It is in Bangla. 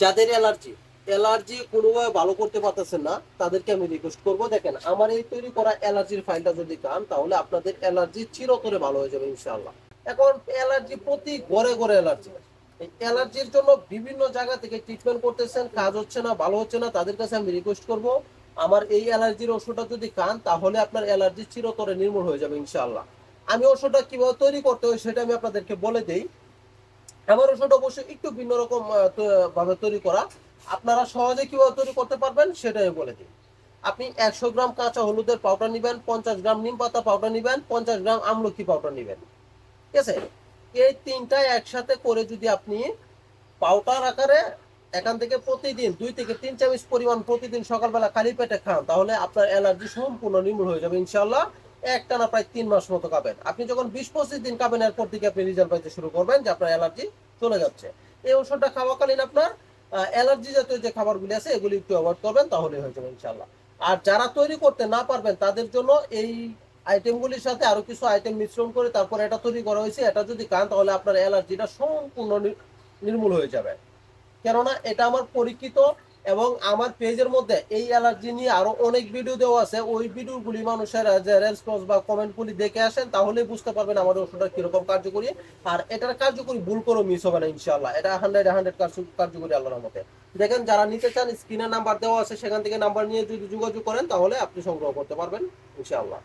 যাদের অ্যালার্জি অ্যালার্জি কোনোভাবে ভালো করতে পারতেছেন না, তাদেরকে আমি রিকোয়েস্ট করব, দেখেন, আমার এই তৈরি করা অ্যালার্জির ফাইলটা যদি খান তাহলে আপনাদের অ্যালার্জি চিরতরে ভালো হয়ে যাবে, ইনশাআল্লাহ। এখন অ্যালার্জি প্রতি ঘরে ঘরে অ্যালার্জি। এই অ্যালার্জির জন্য বিভিন্ন জায়গা থেকে ট্রিটমেন্ট করতেছেন, কাজ হচ্ছে না, ভালো হচ্ছে না, তাদের কাছে আমি রিকোয়েস্ট করব, আমার এই অ্যালার্জির ওষুধটা যদি খান, তাহলে আপনার অ্যালার্জি চিরতরে নির্মূল হয়ে যাবে, ইনশাআল্লাহ। আমি ওষুধটা কীভাবে তৈরি করতে হয়, সেটা আমি আপনাদেরকে বলে দেই। আমার ওষুধ অবশ্যই একটু ভিন্ন রকম ভাবে তৈরি করা। আপনারা সহজে কীভাবে তৈরি করতে পারবেন সেটাই বলে দিই। আপনি একশো গ্রাম কাঁচা হলুদের পাউডার নেবেন, পঞ্চাশ গ্রাম নিম পাতা পাউডার নেবেন, পঞ্চাশ গ্রাম আমলকি পাউডার নেবেন। ঠিক আছে? এই তিনটা একসাথে করে যদি আপনি পাউডার আকারে এখান থেকে প্রতিদিন দুই থেকে তিন চামচ পরিমাণ প্রতিদিন সকালবেলা খালি পেটে খান, তাহলে আপনার অ্যালার্জি সম্পূর্ণ নির্মূল হয়ে যাবে ইনশাল্লাহ একটানা প্রায় তিন মাস মতো খাবেন। আপনি যখন বিশ পঁচিশ দিন খাবেন, এরপর থেকে আপনি রেজাল্ট পাইতে শুরু করবেন যে আপনার অ্যালার্জি চলে যাচ্ছে। এই ওষুধটা খাওয়াকালীন আপনার অ্যালার্জি জাতীয় যে খাবারগুলি আছে, এগুলি একটু অ্যাভয়েড করবেন, তাহলে হয়ে যাবে ইনশাল্লাহ আর যারা তৈরি করতে না পারবেন, তাদের জন্য এই আইটেমগুলির সাথে আরও কিছু আইটেম মিশ্রণ করে তারপরে এটা তৈরি করা হয়েছে, এটা যদি খান, তাহলে আপনার অ্যালার্জিটা সম্পূর্ণ নির্মূল হয়ে যাবে। কেননা এটা আমার পরীক্ষিত এবং আমার পেজের মধ্যে এই অ্যালার্জি নিয়ে আরও অনেক ভিডিও দেওয়া আছে। ওই ভিডিওগুলি মানুষের রেসপন্স বা কমেন্টগুলি দেখে আসেন তাহলে বুঝতে পারবেন আমাদের ওষুধটা কীরকম কার্যকরী। আর এটার কার্যকরী ভুল করে মিস হবে না ইনশাল্লাহ এটা হান্ড্রেড হান্ড্রেড কার্যকরী আল্লাহর মতে দেখেন, যারা নিতে চান স্ক্রিনে নাম্বার দেওয়া আছে, সেখান থেকে নাম্বার নিয়ে যদি যোগাযোগ করেন, তাহলে আপনি সংগ্রহ করতে পারবেন, ইনশাআল্লাহ।